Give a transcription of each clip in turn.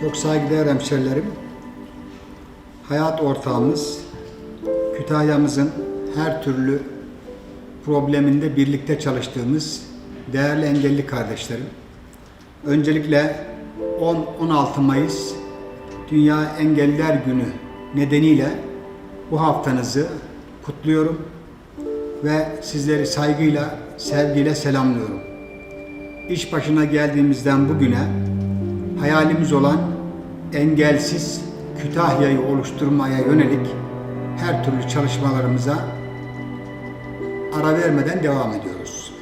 Çok saygıdeğer hemşerilerim, hayat ortağımız, Kütahya'mızın her türlü probleminde birlikte çalıştığımız değerli engelli kardeşlerim. Öncelikle 10-16 Mayıs Dünya Engelliler Günü nedeniyle bu haftanızı kutluyorum ve sizleri saygıyla, sevgiyle selamlıyorum. İş başına geldiğimizden bugüne hayalimiz olan engelsiz Kütahya'yı oluşturmaya yönelik her türlü çalışmalarımıza ara vermeden devam ediyoruz.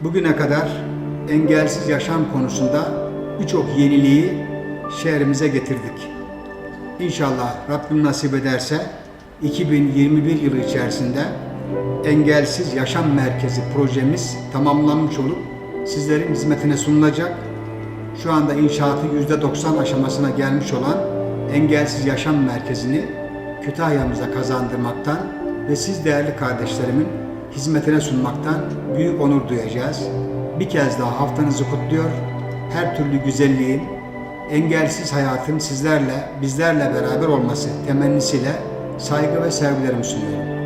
Bugüne kadar engelsiz yaşam konusunda birçok yeniliği şehrimize getirdik. İnşallah Rabbim nasip ederse 2021 yılı içerisinde Engelsiz Yaşam Merkezi projemiz tamamlanmış olup sizlerin hizmetine sunulacak. Şu anda inşaatı %90 aşamasına gelmiş olan Engelsiz Yaşam Merkezi'ni Kütahya'mıza kazandırmaktan ve siz değerli kardeşlerimin hizmetine sunmaktan büyük onur duyacağız. Bir kez daha haftanızı kutluyor. Her türlü güzelliğin, engelsiz hayatın sizlerle, bizlerle beraber olması temennisiyle saygı ve sevgilerimi sunuyorum.